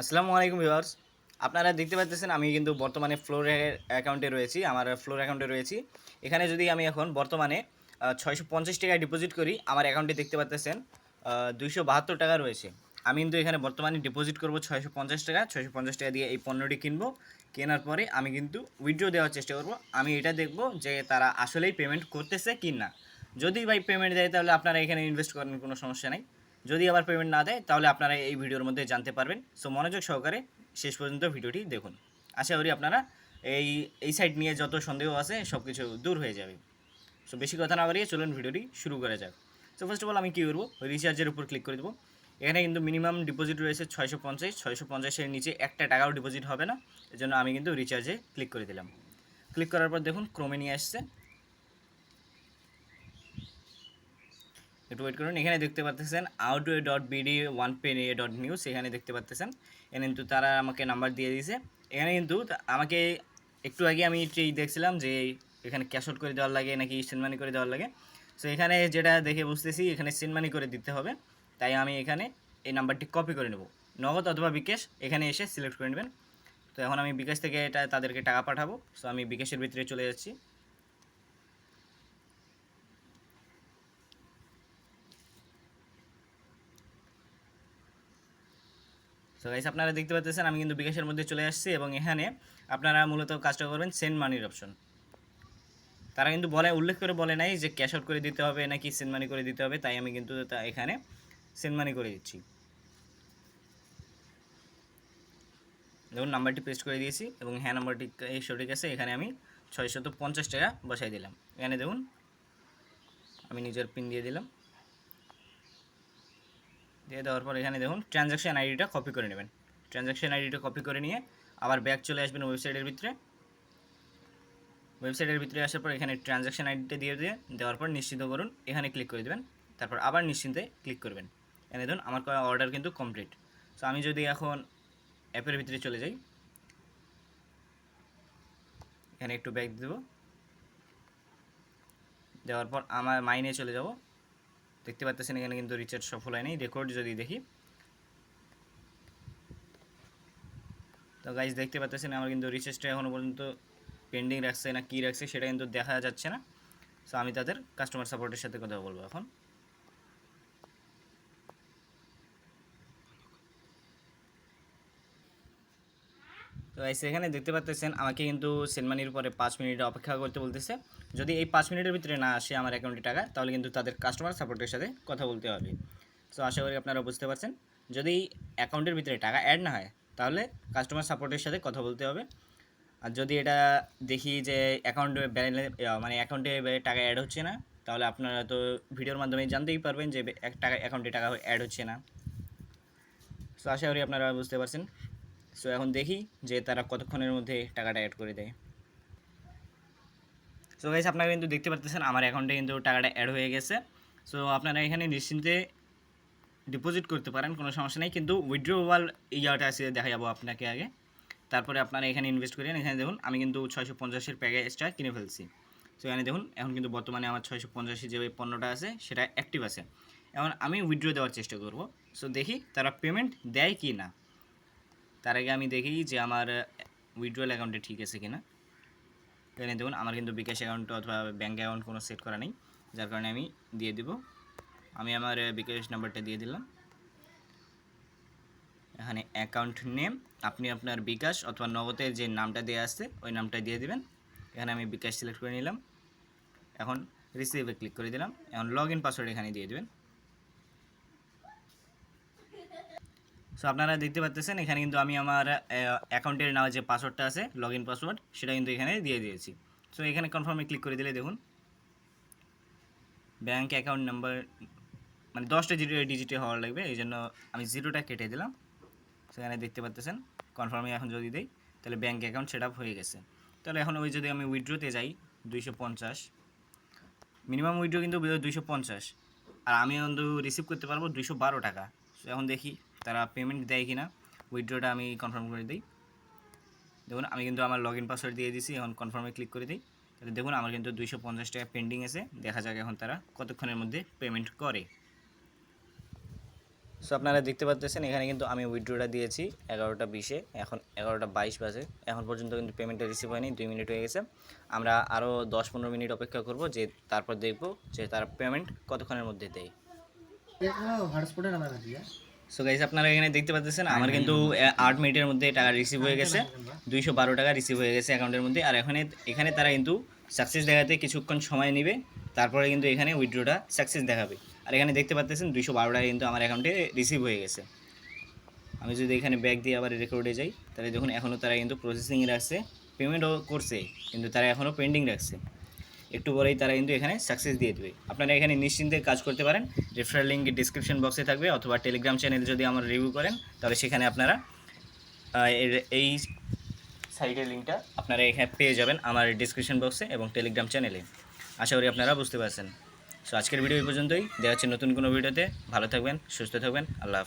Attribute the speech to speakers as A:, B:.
A: আসসালামু আলাইকুম ভিউয়ার্স। আপনারা দেখতে পাচ্ছেন আমি কিন্তু বর্তমানে ফ্লোর অ্যাকাউন্টে রয়েছি, আমার ফ্লোর অ্যাকাউন্টে রয়েছি। এখানে যদি আমি এখন বর্তমানে ছয়শো পঞ্চাশ টাকা ডিপোজিট করি, আমার অ্যাকাউন্টে দেখতে পাচ্ছেন দুইশো বাহাত্তর টাকা রয়েছে। আমি কিন্তু এখানে বর্তমানে ডিপোজিট করব ছয়শো পঞ্চাশ টাকা, ছয়শো পঞ্চাশ টাকা দিয়ে এই পণ্যটি কিনবো। কেনার পরে আমি কিন্তু উইথড্র দেওয়ার চেষ্টা করব। আমি এটা দেখব যে তারা আসলেই পেমেন্ট করতেছে কি না যদি ভাই পেমেন্ট দেয়, তাহলে আপনারা এখানে ইনভেস্ট করেন, কোনো সমস্যা নেই। যদি আবার পেমেন্ট না দেয়, তাহলে আপনারা এই ভিডিওর মধ্যে জানতে পারবেন। সো মনোযোগ সহকারে শেষ পর্যন্ত ভিডিওটি দেখুন। আশা করি আপনারা এই এই সাইড নিয়ে যত সন্দেহ আছে সব কিছু দূর হয়ে যাবে। সো বেশি কথা না বাড়িয়ে চলুন ভিডিওটি শুরু করা যাক। সো ফার্স্ট অফ অল আমি কী করব? রিচার্জের উপর ক্লিক করে দেবো। এখানে কিন্তু মিনিমাম ডিপোজিট রয়েছে ছয়শো পঞ্চাশ। ছয়শো পঞ্চাশের নিচে একটা টাকাও ডিপোজিট হবে না। এজন্য আমি কিন্তু রিচার্জে ক্লিক করে দিলাম। ক্লিক করার পর দেখুন, ক্রমে নিয়ে আসছে। একটু ওয়েট করুন। এখানে দেখতে পাচ্ছেন outway dot BD one pen A dot news এখানে দেখতে পাচ্ছেন এখানে কিন্তু তারা আমাকে নাম্বার দিয়ে দিয়েছে। এখানে কিন্তু আমাকে একটু আগে আমি এই দেখছিলাম যে এখানে ক্যাশ আউট করে দেওয়ার লাগে নাকি সেন্ড মানি করে দেওয়ার লাগে। সো এখানে যেটা দেখে বুঝতেছি, এখানে সেন্ড মানি করে দিতে হবে। তাই আমি এখানে এই নাম্বারটি কপি করে নেব। নগদ অথবা বিকাশ, এখানে এসে সিলেক্ট করে নেবেন। তো এখন আমি বিকাশ থেকে এটা তাদেরকে টাকা পাঠাবো। সো আমি বিকাশের ভিতরে চলে যাচ্ছি। সো গাইস আপনারা দেখতে পাচ্ছেন, আমি কিন্তু বিকাশের মধ্যে চলে আসছি এবং এখানে আপনারা মূলত কাজটা করবেন সেন্ড মানির অপশন তারা কিন্তু বলে, উল্লেখ করে বলে নাই যে ক্যাশ আউট করে দিতে হবে নাকি সেন্ড মানি করে দিতে হবে, তাই আমি কিন্তু তা এখানে সেন্ড মানি করে দিচ্ছি। দেখুন, নাম্বারটি পেস্ট করে দিয়েছি এবং হ্যাঁ নাম্বারটি এই সঠিক আছে, এখানে আমি ছয়শত পঞ্চাশ টাকা বসাই দিলাম। এখানে দেখুন, আমি নিজের পিন দিয়ে দিলাম। দিয়ে দেওয়ার পর এখানে দেখুন ট্রানজ্যাকশন আইডিটা কপি করে নেবেন। ট্রানজ্যাকশন আইডিটা কপি করে নিয়ে আবার ব্যাক চলে আসবেন ওয়েবসাইটের ভিতরে। ওয়েবসাইটের ভিতরে আসার পর এখানে ট্রানজ্যাকশন আইডিটা দিয়ে দিয়ে দেওয়ার পর নিশ্চিত করুন, এখানে ক্লিক করে দেবেন, তারপর আবার নিশ্চিন্তে ক্লিক করবেন। এখানে দেখুন আমার অর্ডার কিন্তু কমপ্লিট সো আমি যদি এখন অ্যাপের ভিতরে চলে যাই, এখানে একটু ব্যাক দেবো। দেওয়ার পর আমার মাইনে চলে যাব। দেখতে পাচ্ছেন এখানে কিন্তু রিচার্জ সফল হয়নি। রেকর্ড যদি দেখি। তো গাইজ দেখতে পাচ্ছেন আমার কিন্তু রিচার্জটা এখনও পর্যন্ত পেন্ডিং রাখছে না, কী রাখছে সেটা কিন্তু দেখা যাচ্ছে না। সো আমি তাদের কাস্টমার সাপোর্টের সাথে কথা বলব এখন। তো গাইস এখানে দেখতে পাচ্ছেন আমাকে কিন্তু সেনমানির পরে পাঁচ মিনিট অপেক্ষা করতে বলতেছে। যদি এই পাঁচ মিনিটের ভিতরে না আসে আমার অ্যাকাউন্টে টাকা, তাহলে কিন্তু তাদের কাস্টমার সাপোর্টের সাথে কথা বলতে হবে। সো আশা করি আপনারা বুঝতে পারছেন। যদি অ্যাকাউন্টের ভিতরে টাকা অ্যাড না হয়, তাহলে কাস্টমার সাপোর্টের সাথে কথা বলতে হবে। আর যদি এটা দেখি যে অ্যাকাউন্টে ব্যালেন্স মানে অ্যাকাউন্টে টাকা অ্যাড হচ্ছে না, তাহলে আপনারা তো ভিডিওর মাধ্যমে জানতেই পারবেন যে টাকা অ্যাকাউন্টে টাকা অ্যাড হচ্ছে না। সো আশা করি আপনারা বুঝতে পারছেন। সো এখন দেখি যে তারা কতক্ষণের মধ্যে টাকাটা অ্যাড করে দেয়। সো গাইস আপনারা কিন্তু দেখতে পাচ্ছেন আমার অ্যাকাউন্টে কিন্তু টাকাটা অ্যাড হয়ে গেছে। সো আপনারা এখানে নিশ্চিন্তে ডিপোজিট করতে পারেন, কোনো সমস্যা নেই। কিন্তু উইথড্রোয়াল ইয়াটা আছে দেখা যাব আপনাকে আগে। তারপরে আপনারা এখানে ইনভেস্ট করেন, এখানে দেখুন, আমি কিন্তু ছয়শো পঞ্চাশের প্যাকেজটা কিনে ফেলছি। সো এখানে দেখুন, এখন কিন্তু বর্তমানে আমার ছয়শো পঞ্চাশি যে পণ্যটা আছে, সেটা অ্যাক্টিভ আছে। এখন আমি উইথড্র দেওয়ার চেষ্টা করব। সো দেখি তারা পেমেন্ট দেয় কি না তার আগে আমি দেখি যে আমার উইথড্রয়াল অ্যাকাউন্টে ঠিক আছে কিনা। এখানে দেখুন, আমার কিন্তু বিকাশ অ্যাকাউন্ট অথবা ব্যাঙ্ক অ্যাকাউন্ট কোনো সেট করা নেই। যার কারণে আমি দিয়ে দিব। আমি আমার বিকাশ নাম্বারটা দিয়ে দিলাম। এখানে অ্যাকাউন্ট নেম আপনি আপনার বিকাশ অথবা নগদের যে নামটা দেওয়া আসছে ওই নামটা দিয়ে দিবেন। এখানে আমি বিকাশ সিলেক্ট করে নিলাম। এখন রিসিভে ক্লিক করে দিলাম। এখন লগ ইন পাসওয়ার্ড এখানে দিয়ে দিবেন। সো আপনারা দেখতে পাচ্ছেন এখানে কিন্তু আমি আমার অ্যাকাউন্টের নেওয়া যে পাসওয়ার্ডটা আছে লগ ইন পাসওয়ার্ড সেটা কিন্তু এখানে দিয়ে দিয়েছি। সো এখানে কনফার্মে ক্লিক করে দিলে দেখুন ব্যাঙ্ক অ্যাকাউন্ট নাম্বার মানে দশটা জিরো ডিজিটে হওয়ার লাগবে, এই জন্য আমি জিরোটা কেটে দিলাম। সেখানে দেখতে পাচ্ছেন কনফার্মে এখন যদি দিই, তাহলে ব্যাঙ্ক অ্যাকাউন্ট সেট হয়ে গেছে। তাহলে এখন ওই যদি আমি উইথড্রোতে যাই, দুইশো পঞ্চাশ। মিনিমাম উইথড্রো কিন্তু দুইশো পঞ্চাশ। আর আমি কিন্তু রিসিভ করতে পারব দুইশো বারো টাকা। এখন দেখি তারা পেমেন্ট দেয় কি না উইথড্রোটা আমি কনফার্ম করে দিই। দেখুন, আমি কিন্তু আমার লগ ইন পাসওয়ার্ড দিয়ে দিছি, এখন কনফার্মে ক্লিক করে দিই। তাহলে দেখুন, আমার কিন্তু দুইশো পঞ্চাশ টাকা পেন্ডিং আছে। দেখা যাক এখন তারা কতক্ষণের মধ্যে পেমেন্ট করে। সো আপনারা দেখতে পাচ্ছেন, এখানে কিন্তু আমি উইথড্রোটা দিয়েছি এগারোটা বিশে। এখন এগারোটা বাইশ বাজে। এখন পর্যন্ত কিন্তু পেমেন্টটা রিসিভ হয়নি, দুই মিনিট হয়ে গেছে। আমরা আরও দশ পনেরো মিনিট অপেক্ষা করব, যে তারপর দেখব যে তার পেমেন্ট কতক্ষণের মধ্যে দিয়ে। সো গাইস আপনারা এখানে দেখতে পাচ্ছেন আমার কিন্তু আহ, আট মিনিটের মধ্যে টাকা রিসিভ হয়ে গেছে। দুইশো বারো টাকা রিসিভ হয়ে গেছে অ্যাকাউন্টের মধ্যে। আর এখানে এখানে তারা কিন্তু সাকসেস দেখাতে কিছুক্ষণ সময় নেবে। তারপরে কিন্তু এখানে উইথড্রোটা সাকসেস দেখাবে। আর এখানে দেখতে পাচ্ছেন দুইশো বারো টাকা কিন্তু আমার অ্যাকাউন্টে রিসিভ হয়ে গেছে। আমি যদি এখানে ব্যাক দিয়ে আবার রেকর্ডে যাই তাহলে দেখুন এখনও তারা কিন্তু প্রসেসিংয়ে রাখছে পেমেন্টও করছে কিন্তু তারা এখনও পেন্ডিং রাখছে। একটু পরেই তারা কিন্তু এখানে সাকসেস দিয়ে দেবে। আপনারা এখানে নিশ্চিন্তে কাজ করতে পারেন। রেফারেল লিঙ্ক ডিসক্রিপশন বক্সে থাকবে অথবা টেলিগ্রাম চ্যানেল যদি আমার রিভিউ করেন, তাহলে সেখানে আপনারা এই সাইটের লিঙ্কটা আপনারা এখানে পেয়ে যাবেন আমার ডিসক্রিপশন বক্সে এবং টেলিগ্রাম চ্যানেলে আশা করি আপনারা বুঝতে পারছেন। সো আজকের ভিডিও এই পর্যন্তই। দেখা হচ্ছে নতুন কোনো ভিডিওতে ভালো থাকবেন, সুস্থ থাকবেন। আল্লাহ